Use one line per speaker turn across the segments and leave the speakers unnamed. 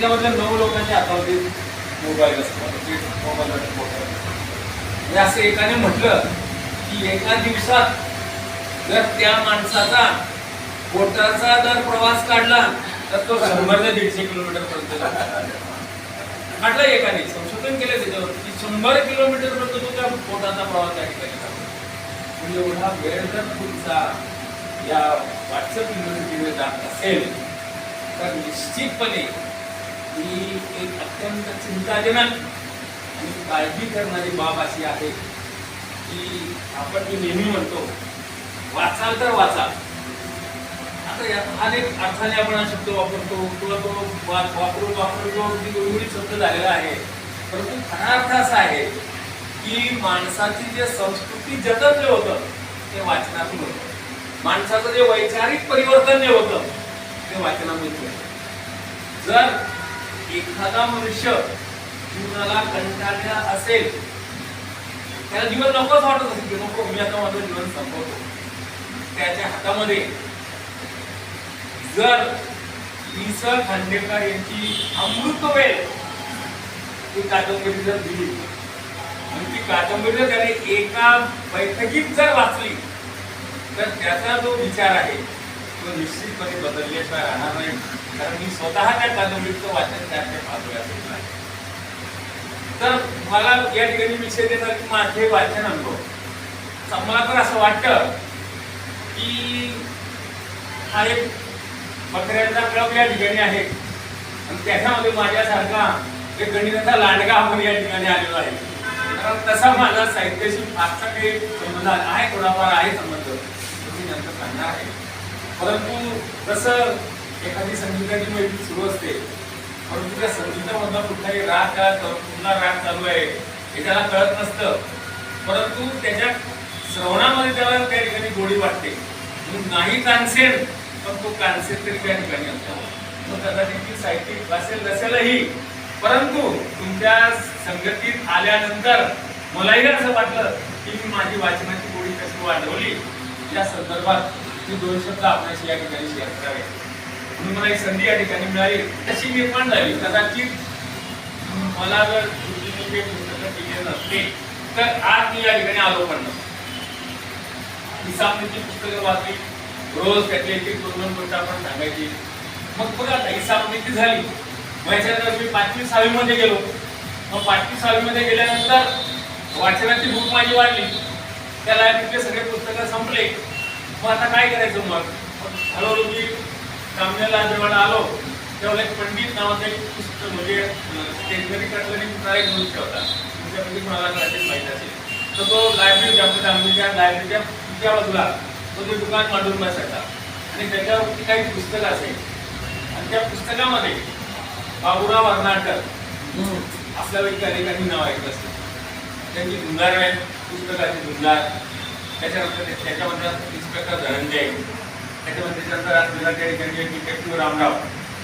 त्याच्यामधल्या नऊ लोकांच्या हातावरती मोबाईल असतो. आता ते असं एकाने म्हटलं की एका दिवसात जर त्या माणसाचा पोटाचा जर प्रवास काढला तर तो शंभर ते दीडशे किलोमीटर पर्यंत जातो. एकाने संशोधन केलं त्याच्यावर की शंभर किलोमीटर पर्यंत तो त्या पोटाचा प्रवास त्या ठिकाणी म्हणजे एवढा वेळ जर तुमचा या व्हॉट्सअप युनिव्हर्सिटीमध्ये जात असेल तर निश्चितपणे ही एक अत्यंत चिंताजनक आणि काळजी करणारी बाब अशी आहे की आपण मी नेहमी म्हणतो वाचाल तर वाचाल. आता यात अनेक अर्थाने आपण हा शब्द वापरतो किंवा तो वापरून वापरून जो अगदी गुळगुळीत शब्द झालेला आहे. परंतु खरा अर्थ असा आहे की माणसाची जे संस्कृती जतन होतं ते वाचनातून होतं. माणसाचं जे वैचारिक परिवर्तन जे होतं ते वाचनामधून होतं. जर एखादा मनुष्य जीवनाला कंटाळलेला असेल त्याला जीवन नकोच वाटत असेल की नको मी आता माझं जीवन संपवतो. त्याच्या हातामध्ये जर स खांडेकर यांची अमृत वेळ ही कादंबरी जर दिली आणि ती कादंबरी जर त्याने एका बैठकीत जर वाचली तर त्याचा जो विचार आहे तो निश्चितपणे बदलल्याशिवाय राहणार नाही. कारण मी स्वतः त्या कादंबरीचं वाचन त्याचे पाहतोय तर मला या ठिकाणी विषय देतात की माझे वाचन अनुभव. मला तर असं वाटतं की हा एक बकऱ्यांचा क्लब या ठिकाणी आहे. आणि त्याच्यामध्ये माझ्यासारखा एक गणिताचा लांडगा आपण या ठिकाणी आलेलो आहे. कारण तसा माझा साहित्याशी फारसा काही संबंध आहे थोडाफार आहे संबंध. तुम्ही नंतर सांगणार आहे. परंतु जसं एखादी संगीताची मैत्री सुरू असते परंतु त्या संगीतामधला कुठलाही राग का कुठला राग चालू आहे हे त्याला कळत नसतं. परंतु त्याच्या श्रवणामध्ये त्याला त्या ठिकाणी गोडी वाटते. म्हणून नाही कानसेन पण तो कानसेन तरी त्या ठिकाणी असतो. मग कदाचित ती साहित्यिक असेल नसेलही. परंतु तुमच्या संगतीत आल्यानंतर मलाही असं वाटलं की मी माझी वाचनाची गोडी कशी वाढवली. या संदर्भात मी दोन शब्द आपल्याशी या ठिकाणी शेअर करावे. म्हणून मला एक संधी या ठिकाणी मिळाली. तशी निर्माण झाली. कदाचित मला जर गुरुजींनी हे पुस्तकं दिले नसते तर आज मी या ठिकाणी आलो पण नसतो. हिसाबनीची पुस्तकं वाचली. रोज त्यातली एक एक दोन दोन गोष्ट आपण सांगायची. मग बघा आता हिसाबनीची झाली. मग मी पाचवी सहावीमध्ये गेलो. मग पाचवी सहावीमध्ये गेल्यानंतर वाचनाची भूक माझी वाढली. त्या लायब्ररीतले सगळे पुस्तकं संपले. मग आता काय करायचं मग? हळूहळू मी कामण्याला जेव्हा आलो. तेव्हा एक पंडित नावाचं एक पुस्तक म्हणजे स्टेशनरी कटलरी कुठला एक मनुष्य होता तुमच्यापैकी कोणाला कदाचित माहीत असेल. तर तो लायब्ररी आपल्या आमच्या लायब्ररीच्या तुझ्या बाजूला तो ते दुकान मांडून बसायचा आणि त्याच्यावरती काही पुस्तकं असेल. आणि त्या पुस्तकामध्ये बाबुराव अर्नाळकर आपल्यापैकी अनेकांनी नाव ऐकलं असेल त्यांची धुंदार आहे पुस्तकाची धुंदार त्याच्यानंतर ते- त्याच्यामध्ये इन्स्पेक्टर धनंजय त्याच्यामध्ये त्याच्यानंतर आज तुला त्या ठिकाणी डिटेक्टिव्ह रामराव.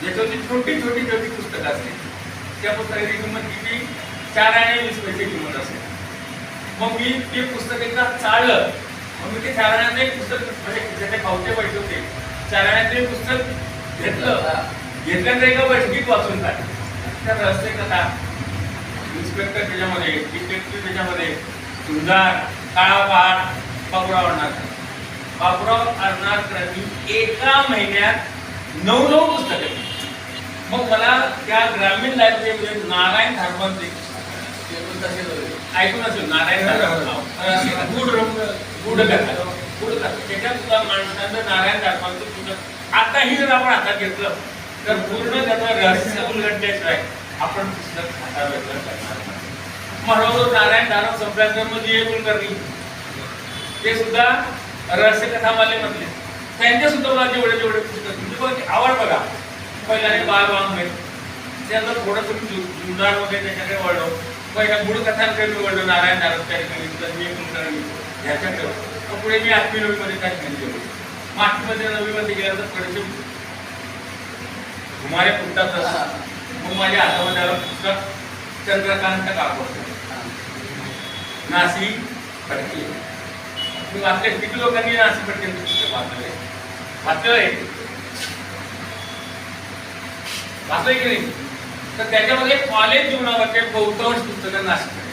याच्यावरती छोटी छोटी छोटी पुस्तकं असतील. त्या पुस्तकाची किंमत किती? चार आणि वीस पैसे किंमत असेल. मग मी ते पुस्तक एकदा चाळलं. मग मी ते चार आण्याचं एक पुस्तक म्हणजे ज्याचे खावते पैसे होते. चार आण्याचं एक पुस्तक घेतलं. घेतल्यानंतर एका बैठकीत वाचून काढलं. त्या रहस्य कथा. इन्स्पेक्टर त्याच्यामध्ये डिटेक्टिव्ह त्याच्यामध्ये. सुंदर काळा पहाड बाबुराव अर्नाळकर बाबुराव अर्नाळकरांनी एका महिन्यात नऊ नऊ पुस्तकं. मग मला त्या ग्रामीण लायब्ररीमध्ये नारायण धर्मांचे ऐकून असेल नारायण धर्म गुड गुड कथा. गुड कथा. त्याच्यात सुद्धा माणसांचं नारायण धर्मांचं पुस्तक. आताही जर आपण हातात घेतलं तर पूर्ण त्याचं रहस्य उलगडल्याशिवाय आपण पुस्तक हातात घेतलं करणार. म्हणून नारायण धारम संप्रांतामध्ये हे कुलकर्णी ते सुद्धा रहस्य कथामाले मधले त्यांचे सुद्धा मला जेवढे जेवढे पुस्तक म्हणजे बघा आवड बघा. पहिल्याने बाळ वांग त्यानंतर थोडंसं मी जु- जुनार वगैरे त्याच्याकडे वळलो. पहिल्या मूळ कथांकडे मी वळलो. नारायण नंतर मी कुलकर्णी ह्याच्याकडे. मग पुढे मी आठवी नववीमध्ये त्या ठिकाणी गेलो. मग आठवीमध्ये नववीमध्ये गेल्यानंतर थोडेसे घुमारे फुटतात मग माझ्या हातामध्ये आलं पुस्तक चंद्रकांत काकोडकर. नासी फटके मी वाचले किती लोकांनी नासी फटकेंचं पुस्तक वाचलंय वाचलंय वाचलंय की नाही? तर त्याच्यामध्ये कॉलेज जीवनावरचे बहुतांश पुस्तकं नाशिक.